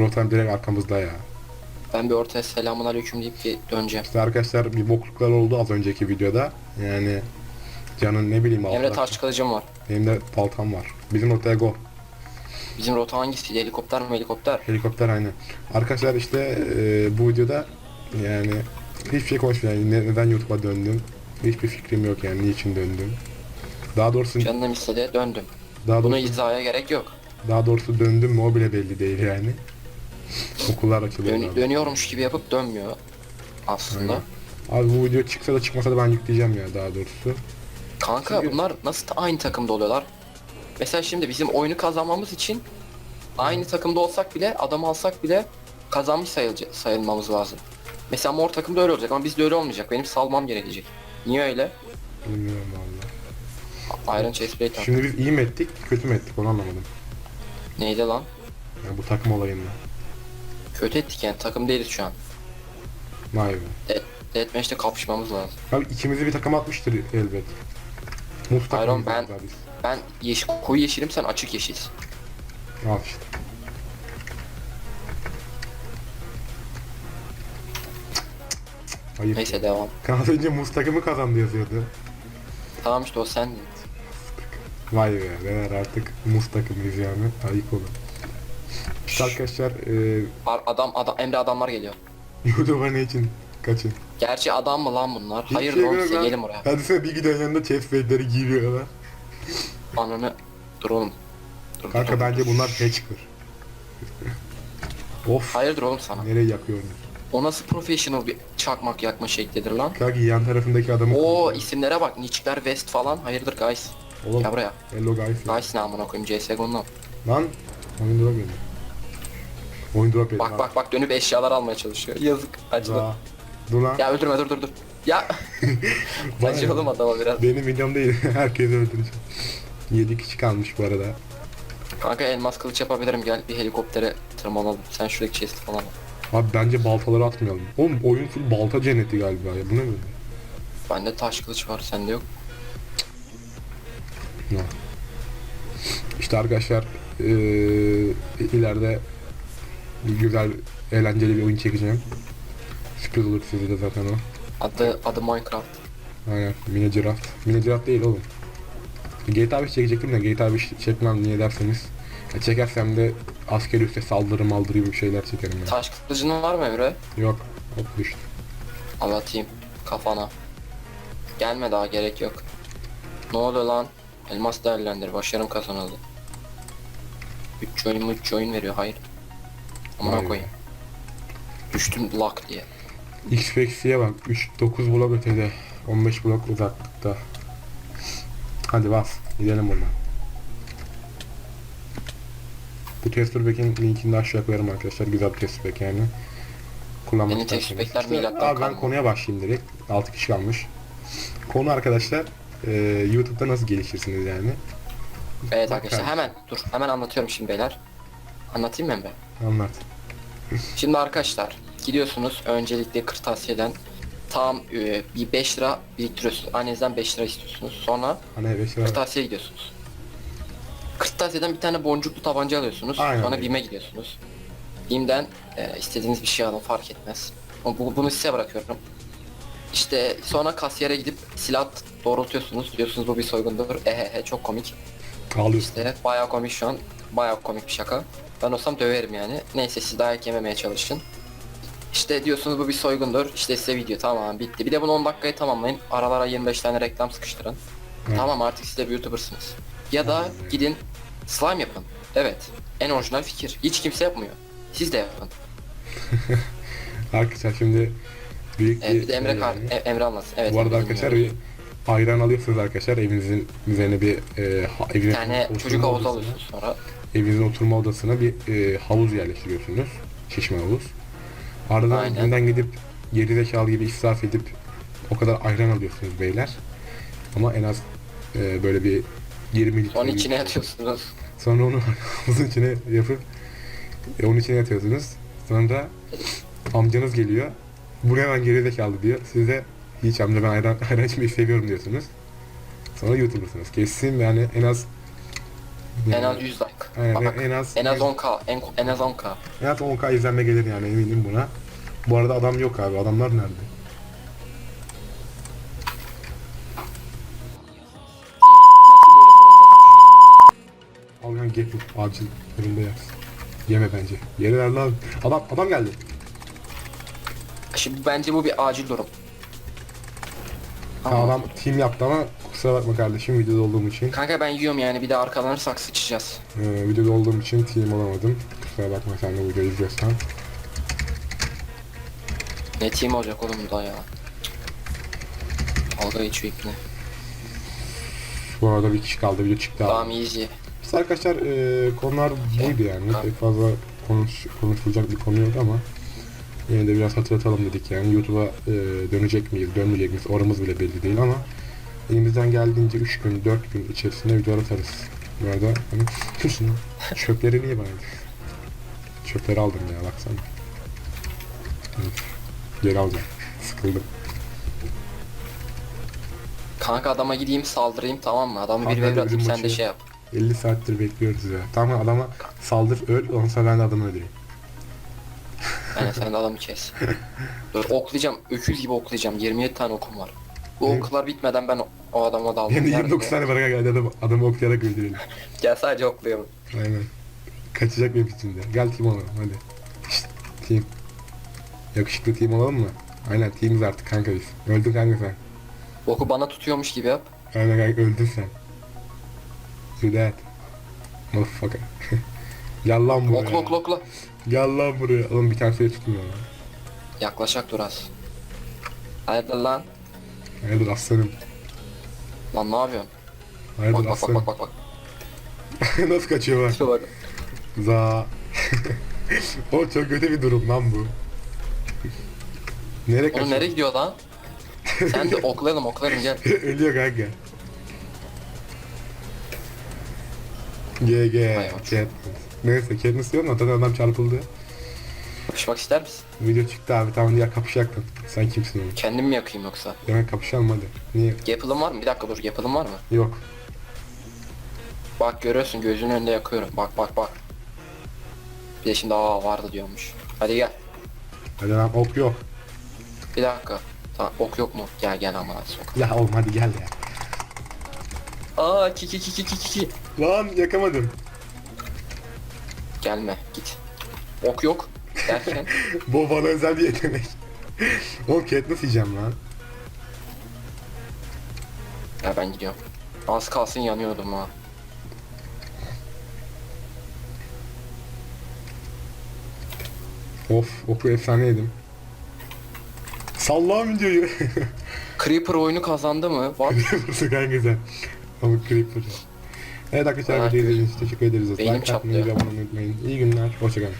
rotam direkt arkamızda ya. Ben bir ortaya selamun aleyküm deyip bir döneceğim. İşte arkadaşlar bir bokluklar oldu az önceki videoda. Yani canın ne bileyim Emre altı taş kılıcım var. Benim de baltam var. Bizim rotaya go. Bizim rota hangisiydi? Helikopter mi helikopter? Helikopter aynı. Arkadaşlar işte e, bu videoda yani hiçbir şey konuşmayacağım. Yani ne- neden YouTube'a döndüm? Hiçbir fikrim yok yani niçin döndüm. Daha doğrusu Canım istedi döndüm. daha Bunu doğrusu izahaya gerek yok. daha doğrusu döndüm mü o bile belli değil yani. Okullar açılıyor. Dön- abi. dönüyormuş gibi yapıp dönmüyor. Aslında. Abi bu video çıksa da çıkmasa da ben yükleyeceğim ya daha doğrusu. Kanka Çünkü- bunlar nasıl ta- aynı takımda oluyorlar? Mesela şimdi bizim oyunu kazanmamız için aynı takımda olsak bile adam alsak bile kazanmış sayılca- sayılmamız lazım. Mesela mor takımda öyle olacak ama bizde öyle olmayacak. Benim salmam gerekecek. Niye öyle? Bilmiyorum valla. Iron Chestplate tak. Şimdi biz iyi mi ettik, kötü mü ettik onu anlamadım. Neydi lan? Yani bu takım olayında. Kötü ettik yani takım değiliz şu an. Vay be. De Deathmatch'te kapışmamız lazım. Abi ikimizi bir takım atmıştır elbet. Oğlum, takımıyız ben- biz. Ben yeşil, koyu yeşilim sen açık yeşilsin. Al işte. Hayır. Neyse devam. Az önce muz takımı kazandı yazıyordu. Tamam işte o sendin. Vay be neler artık muz takımıyız yani. Ayık olun. Arkadaşlar e, Ar- adam adam Emre adamlar geliyor. YouTube'a ne için kaçın. Gerçi adam mı lan bunlar? Hiçbir Hayır şey yok size lan. gelin buraya. Hadi sen bir gidiyorsun yanında chest plate'leri giyiliyorlar. Ananı dur oğlum. Dur, Kanka dur, bence dur. bunlar hacker. of Hayırdır oğlum sana? nereye yakıyorsunuz? O nasıl professional bir çakmak yakma şeklidir lan? Kanka yan tarafındaki adamı Oo isimlere bak. Niçler West falan. Hayırdır guys? Oğlum Gel buraya. hello guys. Guys ne amına koyayım CSGO'ndan. Lan oyun drop yedi. Oyun drop yedi. Bak bak bak dönüp eşyalar almaya çalışıyor. Yazık. Acıdı. Daha. Dur lan. Ya öldürme dur dur dur. Ya Vay be. adama biraz. Benim videom değil. Herkesi öldüreceğim. 7 kişi kalmış bu arada. Kanka elmas kılıç yapabilirim gel bir helikoptere tırmanalım. Sen şuradaki chest falan al. Abi bence baltaları atmayalım. Oğlum oyun full balta cenneti galiba ya. Bu ne böyle? Bende taş kılıç var sende yok. Ya. İşte arkadaşlar eee ileride güzel eğlenceli bir oyun çekeceğim. Sürpriz olur size de zaten o. Adı adı Minecraft. Aynen. Mini Draft değil oğlum. GTA 5 çekecektim de GTA 5 çekmem niye derseniz. Ya çekersem de asker üste saldırı maldırı gibi şeyler çekerim ya. Taş kılıcın var mı Emre? Yok. Hop düştü. Al atayım kafana. Gelme daha gerek yok. Ne oluyor lan? Elmas değerlendir. Başarım kazanıldı. 3 oyun mu 3 oyun veriyor hayır. Vay Amına be. koyayım. Düştüm lak diye. X-Flexi'ye bak. 3 9 blok ötede. 15 blok uzaklıkta. Hadi bas. Gidelim buradan. Bu tester pack'in linkini de aşağı koyarım arkadaşlar. Güzel bir tester pack yani. Kullanmak isterseniz. tester pack'ler milattan Abi ben konuya başlayayım direkt. 6 kişi kalmış. Konu arkadaşlar e, YouTube'da nasıl gelişirsiniz yani? Evet Bak arkadaşlar kardeşim. hemen dur hemen anlatıyorum şimdi beyler. Anlatayım mı Emre? Anlat. Şimdi arkadaşlar gidiyorsunuz öncelikle kırtasiyeden tam e, bir 5 lira biriktiriyorsunuz. Annenizden 5 lira istiyorsunuz. Sonra Hani 5 lira. kırtasiyeye gidiyorsunuz. Kırtasiyeden bir tane boncuklu tabanca alıyorsunuz. Aynen Sonra. BİM'e gidiyorsunuz. BİM'den e, istediğiniz bir şey alın fark etmez. Bu, bunu size bırakıyorum. İşte sonra kasiyere gidip silah doğrultuyorsunuz. Diyorsunuz bu bir soygundur. Ehehe çok komik. Ağlıyorsun. İşte bayağı komik şu an. Bayağı komik bir şaka. Ben olsam döverim yani. Neyse siz dayak yememeye çalışın. İşte diyorsunuz bu bir soygundur. İşte size video tamam bitti. Bir de bunu 10 dakikaya tamamlayın. Aralara 25 tane reklam sıkıştırın. Evet. Tamam artık siz de bir YouTuber'sınız. Ya da gidin slime yapın. Evet. En orijinal fikir. Hiç kimse yapmıyor. Siz de yapın. Arkadaşlar şimdi büyük Evet, bir de Emre, şey kar yani. E- Emre anlatsın. Evet. Bu arada arkadaşlar bir ayran alıyorsunuz arkadaşlar evinizin üzerine bir e, tane oturma çocuk havuzu alıyorsunuz sonra. Evinizin oturma odasına bir e, havuz yerleştiriyorsunuz. Şişme havuz. Ardından Aynen. bundan gidip geri zekalı gibi israf edip o kadar ayran alıyorsunuz beyler. Ama en az e, böyle bir 20 litre. Bir- içine yatıyorsunuz. Sonra onu havuzun içine yapıp e, onun içine yatıyorsunuz. Sonra amcanız geliyor. Bu ne lan geri zekalı diyor. Siz de hiç amca ben ayran, ayran içmeyi seviyorum diyorsunuz. Sonra YouTuber'sınız. Kesin yani en az En az 100 like. Aynen, Bak, en az en az 10k. En, en az 10k. En az 10k izlenme gelir yani eminim buna. Bu arada adam yok abi. Adamlar nerede? Al lan get bu. Acil önünde yer. Yeme bence. Yere ver lan. Adam adam geldi. Şimdi bence bu bir acil durum. Adam team yaptı ama kusura bakma kardeşim videoda olduğum için. Kanka ben yiyorum yani bir de arkalanırsak sıçacağız. Ee, videoda olduğum için team olamadım. Kusura bakma sen de videoyu izliyorsan. Ne team olacak oğlum bu da ya. Dalga geçiyor ipne. Bu arada bir kişi kaldı video çıktı abi. Tamam easy. İşte arkadaşlar e, konular buydu yani. Pek fazla konuş, konuşulacak bir konu yok ama yine de biraz hatırlatalım dedik yani. YouTube'a e, dönecek miyiz, dönmeyecek miyiz oramız bile belli değil ama elimizden geldiğince 3 gün, 4 gün içerisinde video atarız. Bu arada hani. Çöpleri niye bana? Çöpleri aldım ya baksana. Üf, Geri alacağım. Sıkıldım. Kanka adama gideyim saldırayım tamam mı? Adamı bir atayım bizim sen de maçı- şey yap. 50 saattir bekliyoruz ya. Tamam adama saldır öl, ondan sonra ben de adamı öldüreyim. Yani sen de adamı kes. Dur oklayacağım. Öküz gibi oklayacağım. 27 tane okum var. Bu oklar bitmeden ben o, adama daldım. Nerede 29 ya? tane bırak geldi adam, adamı okuyarak öldürelim. Gel sadece oklayalım. Aynen. Kaçacak benim içinde. Gel team olalım hadi. Şşt, team. Yakışıklı team olalım mı? Aynen teamiz artık kanka biz. Öldün kanka sen. Oku bana tutuyormuş gibi yap. Aynen kanka öldün sen. You dead. Motherfucker. Gel lan buraya. Okla okla okla. Gel lan buraya. Oğlum bir tane sayı tutmuyor lan. Yaklaşak dur az. Hayırdır lan? Hayırdır aslanım. Lan ne yapıyorsun? Hayırdır Bak bak bak aslanım. bak bak bak. Nasıl kaçıyor bak. Şuna bak. Za. o çok kötü bir durum lan bu. Nereye Oğlum kaçıyor? nereye gidiyor lan? Sen de oklayalım oklayalım gel. Ölüyor kanka. GG. Cat. Neyse diyorum da zaten adam çarpıldı. Kapışmak ister misin? Video çıktı abi tamam diğer kapışacaktın. Sen kimsin oğlum? Kendim mi yakayım yoksa? Demek kapışalım hadi. Niye? Gapıl'ın var mı? Bir dakika dur Gapıl'ın var mı? Yok. Bak görüyorsun gözünün önünde yakıyorum. Bak bak bak. Bir de şimdi aa vardı diyormuş. Hadi gel. Hadi lan ok yok. Bir dakika. Tamam ok yok mu? Gel gel ama sok. Ya oğlum hadi gel ya. Aa ki ki ki ki ki ki. Lan yakamadım. Gelme git. Ok yok derken Bu bana özel bir yetenek. oğlum Katniss yiyeceğim lan. ya ben gidiyorum. Az kalsın yanıyordum ha. Of oku efsane yedim. Salla videoyu. Creeper oyunu kazandı mı? What? Nasıl kanka sen? Ama creeper. Evet arkadaşlar videoyu izlediğiniz için teşekkür ederiz. Beynim Like atmayı ve abone olmayı unutmayın. İyi günler. Hoşçakalın.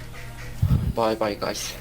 bye bye guys.